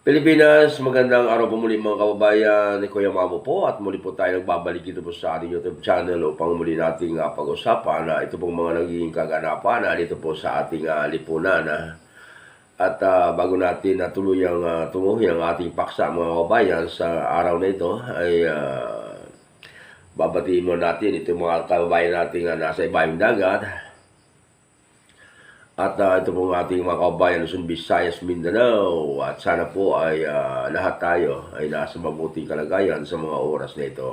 Pilipinas, magandang araw po muli mga kababayan ni Kuya Mamo po at muli po tayo nagbabalik dito po sa ating YouTube channel upang muli nating uh, pag-usapan na ito pong mga naging kaganapan na dito po sa ating uh, lipunan. ah. At ah, bago natin na tuluyang uh, tunguhin ang ating paksa mga kababayan sa araw na ito ay ah, babatiin mo natin ito mga kababayan nating uh, nasa ibayong dagat at ah, ito pong ating mga kababayan Luzon, Visayas, Mindanao. At sana po ay ah, lahat tayo ay nasa mabuting kalagayan sa mga oras na ito.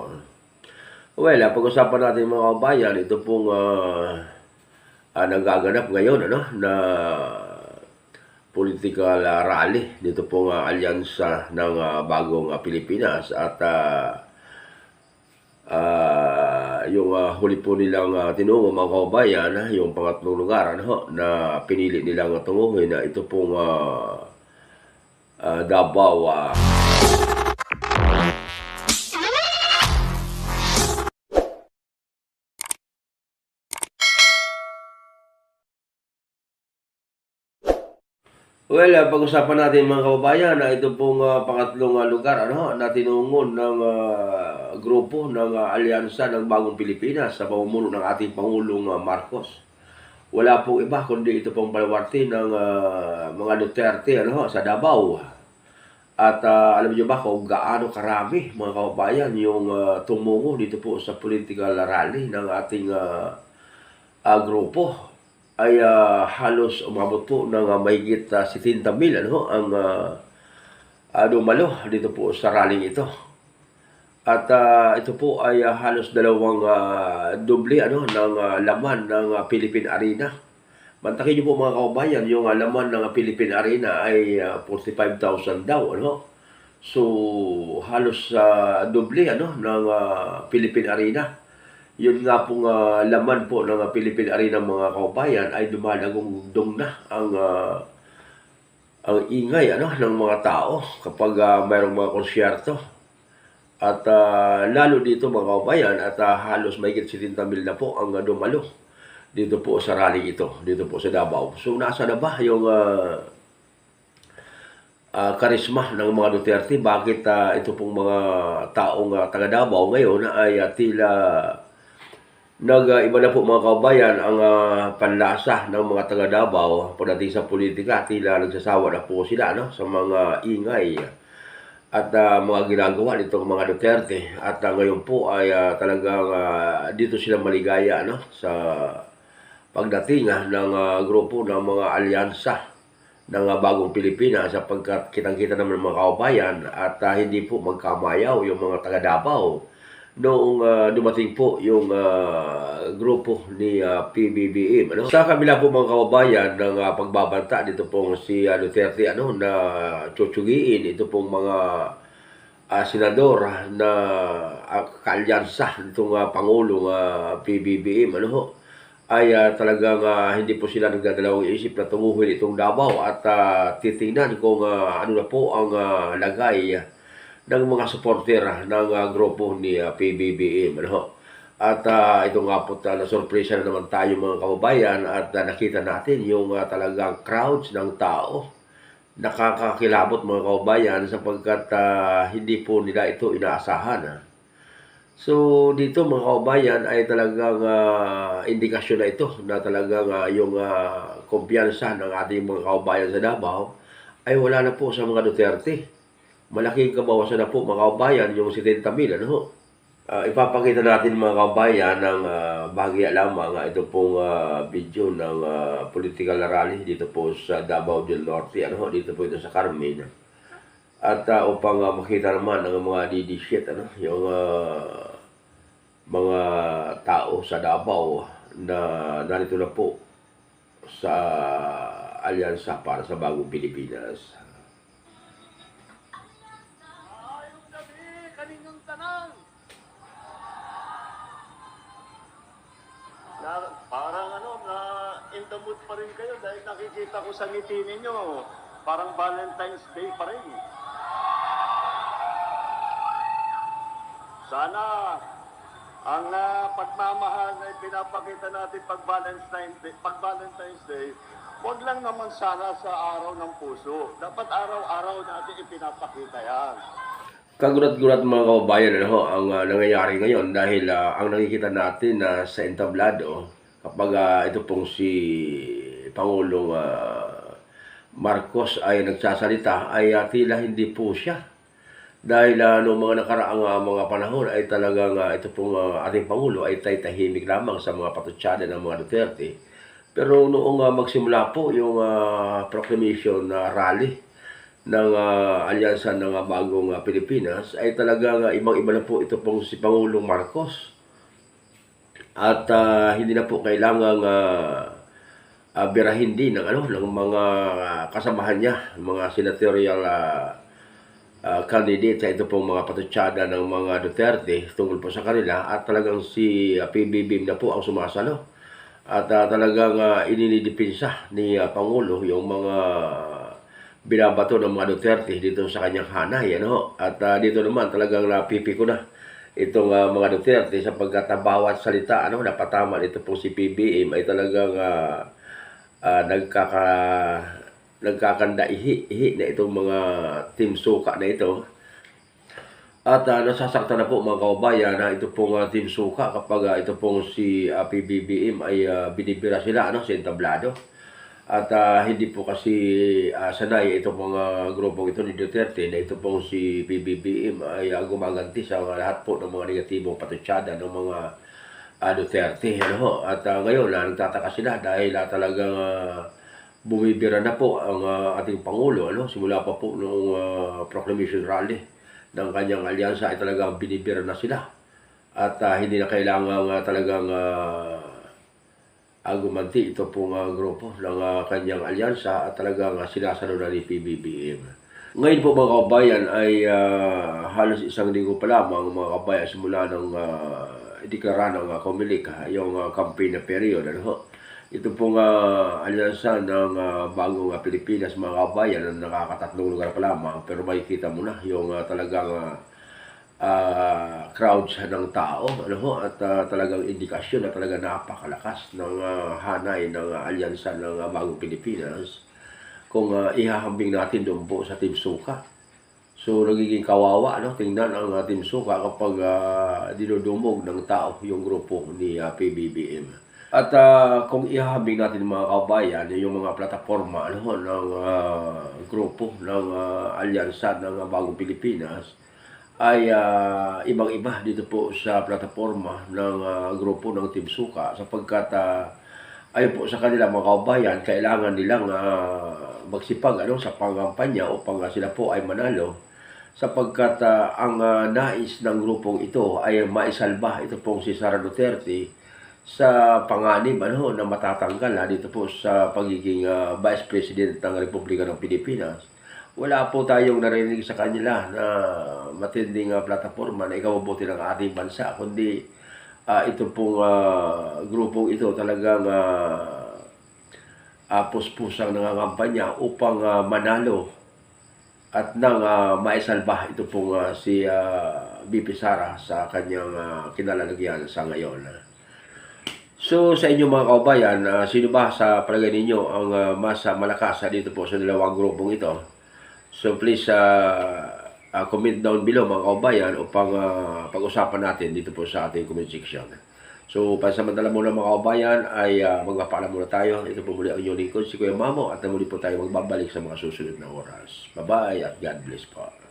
Well, ah, pag-usapan natin mga kababayan, ito pong ah, ah, nagaganap ngayon ano, na political ah, rally dito pong ah, alyansa ng ah, bagong ah, Pilipinas at ah, Ah, yung ah, huli po nilang uh, tinungo mga kababayan, ah, yung pangatlong lugar ano, na pinili nilang tunguhin na ito pong ah, ah, Davao ah, Well, ah, pag-usapan natin mga kababayan na ito pong ah, pangatlong ah, lugar ano, na tinungon ng ah, grupo ng ah, alyansa ng Bagong Pilipinas sa pamumuno ng ating Pangulong ah, Marcos. Wala pong iba kundi ito pong balwarte ng ah, mga Duterte ano, sa Davao. At ah, alam niyo ba kung gaano karami mga kababayan yung ah, tumungo dito po sa political rally ng ating ah, ah, grupo ay ah, halos umabot po ng uh, mahigit uh, 70 mil ano, ang uh, uh, dumalo dito po sa rallying ito. At ah, ito po ay ah, halos dalawang ah, doble ano, ng ah, laman ng ah, Philippine Arena. Mantakin niyo po mga kababayan, yung ah, laman ng ah, Philippine Arena ay ah, 45,000 daw. Ano? So halos sa doble ano, ng ah, Philippine Arena yun nga pong ah, laman po ng ah, Philippine Arena mga kaubayan ay dumadagong na ang ah, ang ingay ano ng mga tao kapag ah, mayroong mga konsyerto. At ah, lalo dito mga kaubayan at ah, halos mahigit 70 mil na po ang ah, dumalo dito po sa rally ito, dito po sa Davao. So nasa na ba yung ah, ah, karisma ng mga Duterte? Bakit ah, ito pong mga taong ah, taga Davao ngayon ay ah, tila nag-iba na po mga kabayan ang ah, panlasa ng mga taga Davao pagdating sa politika. Tila nagsasawa na po sila no, sa mga ingay at ah, mga ginagawa nitong mga Duterte. At ah, ngayon po ay ah, talagang ah, dito sila maligaya no, sa pagdating ah, ng ah, grupo ng mga alyansa ng ah, bagong Pilipinas sapagkat kitang-kita naman ng mga kababayan at ah, hindi po magkamayaw yung mga taga Davao noong ah, dumating po yung ah, grupo ni ah, PBBM. Ano? Sa kabila po mga kababayan ng ah, pagbabanta dito pong si ah, Duterte ano, na tsutsugiin ito pong mga ah, senador na uh, kalyansa nitong ah, Pangulong ah, PBBM. Ano ho? ay ah, talagang ah, hindi po sila nagdadalawang isip na tunguhin itong Davao at ah, titingnan kung ah, ano na po ang ah, lagay ah, ng mga supporter ah, ng ah, grupo ni ah, PBBM. Ano? At ah, ito nga po uh, nasurpresa na naman tayo mga kababayan at ah, nakita natin yung ah, talagang crowds ng tao. Nakakakilabot mga kababayan sapagkat ah, hindi po nila ito inaasahan. ah. So dito mga kababayan ay talagang ah, indikasyon na ito na talagang ah, yung ah, kumpiyansa ng ating mga kababayan sa Davao ay wala na po sa mga Duterte. Malaking kabawasan na po mga kababayan yung 70 mil. Ano? ho? Ah, ipapakita natin mga kababayan ng uh, bahagya lamang ah, ito pong ah, video ng ah, political rally dito po sa Davao del Norte. Ano? ho? Dito po ito sa Carmen. At ah, upang ah, makita naman ng mga DD shit, ano? yung ah, mga tao sa Davao na narito na po sa alyansa para sa bagong Pilipinas. Tanan. Na, parang ano, na in the mood pa rin kayo dahil nakikita ko sa ngiti ninyo, parang Valentine's Day pa rin. Sana Ang ah, pagmamahal na pinapakita natin pag Valentine's Day, pag Valentine's Day, huwag lang naman sana sa araw ng puso. Dapat araw-araw natin ipinapakita yan. Kagulat-gulat mga kababayan ano, ang ah, nangyayari ngayon dahil ah, ang nakikita natin na sa entablado kapag ah, ito pong si Pangulong ah, Marcos ay nagsasalita ay ah, tila hindi po siya. Dahil uh, noong mga nakaraang ah, mga panahon ay talagang ah, ito pong ah, ating Pangulo ay tay-tahimik lamang sa mga patutsada ng mga Duterte. Pero noong ah, magsimula po yung ah, proclamation na rally ng uh, alyansa ng ah, bagong ah, Pilipinas ay talagang ah, ibang-iba na po ito pong si Pangulong Marcos. At ah, hindi na po kailangang uh, birahin din ng ano ng mga ah, kasamahan niya, mga senatorial ah, ah, candidate sa ito pong mga patutsada ng mga Duterte tungkol po sa kanila at talagang si ah, PBBM na po ang sumasalo. At ah, talagang uh, ininidipinsa ni ah, Pangulo yung mga binabato ng mga Duterte dito sa kanyang hanay. Ano? At ah, dito naman talagang napipi ko na itong ah, mga Duterte sapagkat bawat salita ano, napatama nito po si PBM ay talagang uh, nagkaka nagkakanda-ihi na itong mga team suka na ito. At uh, nasasaktan na po mga kaubayan na ito pong uh, team suka kapag ah, ito pong si ah, PBBM ay ah, binibira sila ano, sa entablado. At ah, hindi po kasi ah, sanay itong mga grupong ito ni Duterte na ito pong si PBBM ay ah, gumaganti sa lahat po ng mga negatibong patutsada ng mga ah, Duterte. Ano. At ah, ngayon, ah, nagtataka sila dahil ah, talagang ah, bumibira na po ang ah, ating Pangulo. Ano, simula pa po noong ah, proclamation rally ng kanyang alyansa ay talagang binibira na sila. At ah, hindi na kailangan ah, talagang ah, agumanti ito pong uh, grupo ng uh, kanyang alyansa at talagang uh, sinasalo na ni PBBM. Ngayon po mga kabayan ay uh, halos isang linggo pa lamang mga kabayan simula ng uh, ideklara ng uh, Comelec yung uh, campaign na period. Ano, ito pong uh, alyansa ng uh, bagong uh, Pilipinas mga kabayan na nakakatatlong lugar pa lamang pero makikita mo na yung uh, talagang uh, uh, crowds ng tao ano ho, at uh, talagang indikasyon na talaga napakalakas ng uh, hanay ng uh, alyansa ng uh, bagong Pilipinas kung uh, ihahambing natin doon po sa Team Suka. So nagiging kawawa no tingnan ang uh, Team Suka kapag uh, dinudumog ng tao yung grupo ni uh, PBBM. At uh, kung ihahambing natin mga kabayan yung mga plataforma ano ng uh, grupo ng uh, alyansa ng uh, bagong Pilipinas ay ah, ibang-iba dito po sa plataforma ng ah, grupo ng Team Suka sapagkat uh, ayon po sa kanila mga kaubayan, kailangan nilang ah, magsipag ano, sa pangampanya upang ah, sila po ay manalo sapagkat ah, ang ah, nais ng grupong ito ay maisalba ito pong si Sara Duterte sa panganib ano, na matatanggal ha, dito po sa pagiging ah, Vice President ng Republika ng Pilipinas wala po tayong narinig sa kanila na matinding uh, plataforma na ikabubuti ng ating bansa, kundi uh, ito pong uh, grupong ito talagang uh, uh, puspusang nangangampanya upang uh, manalo at nang uh, maisalba ito pong uh, si uh, BP Sara sa kanyang uh, kinalalagyan sa ngayon. So sa inyo mga kaubayan, uh, sino ba sa palagay ninyo ang uh, mas malakas dito po sa dalawang grupong ito? So please uh, uh, comment down below mga kaubayan upang uh, pag-usapan natin dito po sa ating comment section. So pansamantala muna mga kaubayan ay uh, magpapaalam muna tayo. Ito po muli ang inyong lingkod, si Kuya Mamo at muli po tayo magbabalik sa mga susunod na oras. Bye-bye at God bless po.